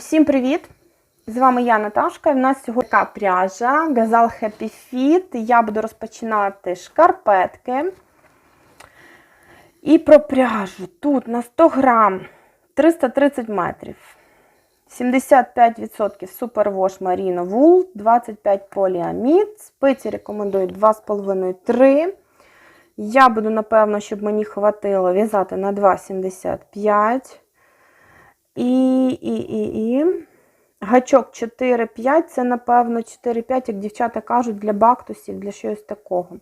Всім привіт! З вами я Наташка. І в нас сьогодні така пряжа Gazal Happy Fit. Я буду розпочинати шкарпетки. І про пряжу. Тут на 100 грам 330 метрів. 75% супервош Merino Wool, 25 поліамід. Спиці рекомендую 2,5-3. Я буду, напевно, щоб мені хватило в'язати на 2,75. І, і, і. Гачок 4-5, це, напевно, 4-5, як дівчата кажуть, для бактусів, для щось такого.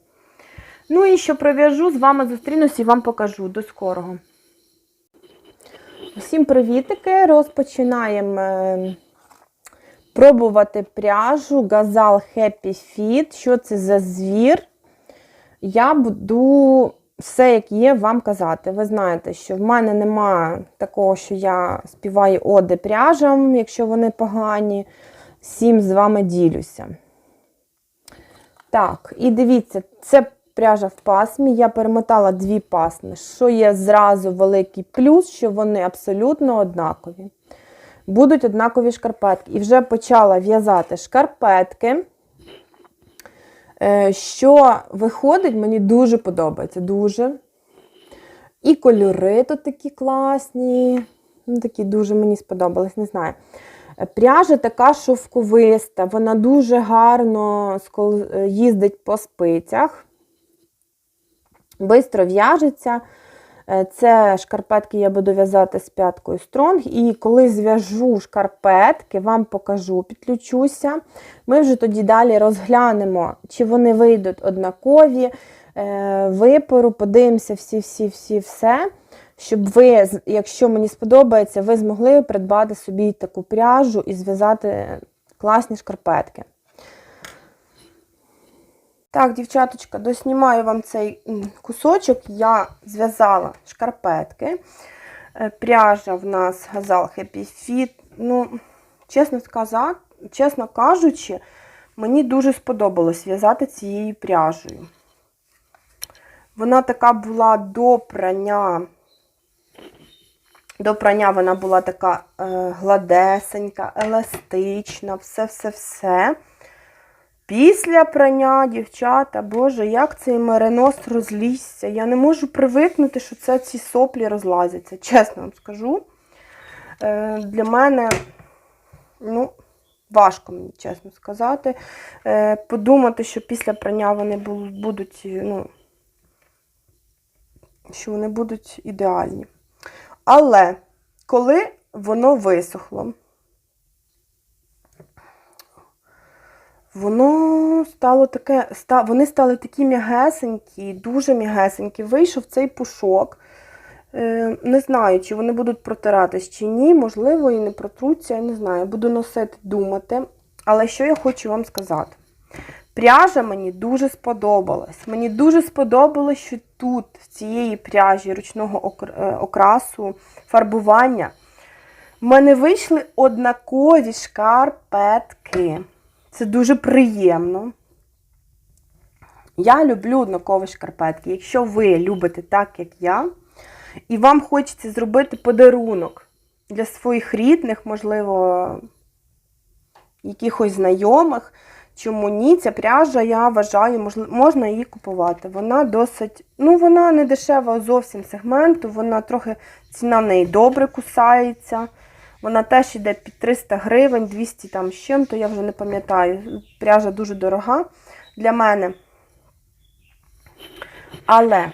Ну і що пров'яжу, з вами зустрінусь і вам покажу. До скорого. Всім привітики! Розпочинаємо е, пробувати пряжу Gazal Happy Fit. Що це за звір? Я буду все, як є, вам казати. Ви знаєте, що в мене немає такого, що я співаю оди пряжам, якщо вони погані. Всім з вами ділюся. Так, і дивіться, це пряжа в пасмі. Я перемотала дві пасми, що є зразу великий плюс, що вони абсолютно однакові. Будуть однакові шкарпетки. І вже почала в'язати шкарпетки. Е, Що виходить, мені дуже подобається. Дуже. І кольори тут такі класні. Ну, Такі дуже мені сподобались, не знаю. Е, Пряжа така шовковиста, вона дуже гарно е, їздить по спицях. Бистро в'яжеться. Е, Це шкарпетки я буду в'язати з п'яткою Стронг. І коли зв'яжу шкарпетки, вам покажу, підключуся. Ми вже тоді далі розглянемо, чи вони вийдуть однакові, е, випору, подивимося всі-всі-всі все. Щоб ви, якщо мені сподобається, ви змогли придбати собі таку пряжу і зв'язати класні шкарпетки. Так, дівчаточка, доснімаю вам цей кусочок. Я зв'язала шкарпетки. Е, Пряжа в нас Gazal Happy Fit. Ну, чесно сказати, чесно кажучи, мені дуже сподобалось в'язати цією пряжею. Вона така була до прання. До прання вона була така е, гладесенька, еластична, все-все-все. Після прання, дівчата, боже, як цей меринос розлізся. Я не можу привикнути, що це ці соплі розлазяться. Чесно вам скажу. Е, для мене, ну, важко мені, чесно сказати. Е, подумати, що після прання вони будуть, ну, що вони будуть ідеальні. Але коли воно висохло, Воно стало таке, ста, вони стали такі м'ягесенькі, дуже м'ягесенькі. Вийшов цей пушок. Е, не знаю, чи вони будуть протиратись чи ні. Можливо, і не протруться, я не знаю. Буду носити, думати. Але що я хочу вам сказати? Пряжа мені дуже сподобалась. Мені дуже сподобалось, що тут, в цієї пряжі ручного е, окрасу, фарбування, в мене вийшли однакові шкарпетки. Це дуже приємно. Я люблю однакові шкарпетки. Якщо ви любите так, як я, і вам хочеться зробити подарунок для своїх рідних, можливо, якихось знайомих, чому ні, ця пряжа, я вважаю, можна її купувати. Вона досить, ну, вона не дешева зовсім сегменту, вона трохи ціна в неї добре кусається. Вона теж йде під 300 гривень, 200 там з чим-то, я вже не пам'ятаю. Пряжа дуже дорога для мене. Але,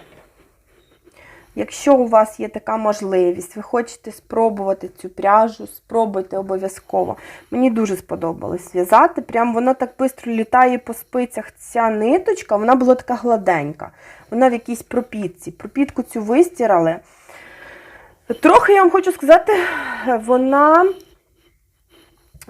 якщо у вас є така можливість, ви хочете спробувати цю пряжу, спробуйте обов'язково. Мені дуже сподобалось в'язати. Прям вона так швидко літає по спицях. Ця ниточка, вона була така гладенька. Вона в якійсь пропітці. Пропітку цю вистирали. Трохи я вам хочу сказати, вона.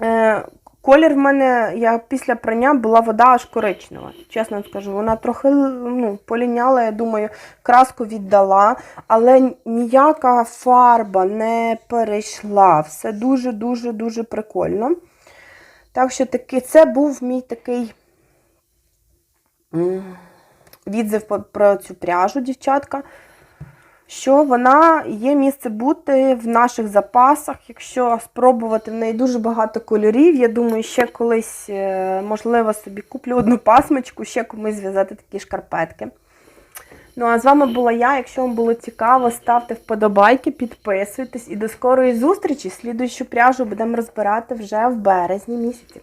Е, колір в мене, я після прання була вода аж коричнева. Чесно скажу, вона трохи ну, поліняла, я думаю, краску віддала, але ніяка фарба не перейшла. Все дуже-дуже дуже прикольно. Так що таки, це був мій такий відзив про цю пряжу, дівчатка. Що вона є місце бути в наших запасах. Якщо спробувати в неї дуже багато кольорів, я думаю, ще колись, е, можливо, собі куплю одну пасмочку, ще комусь зв'язати такі шкарпетки. Ну а з вами була я. Якщо вам було цікаво, ставте вподобайки, підписуйтесь і до скорої зустрічі. Слідуючу пряжу будемо розбирати вже в березні місяці.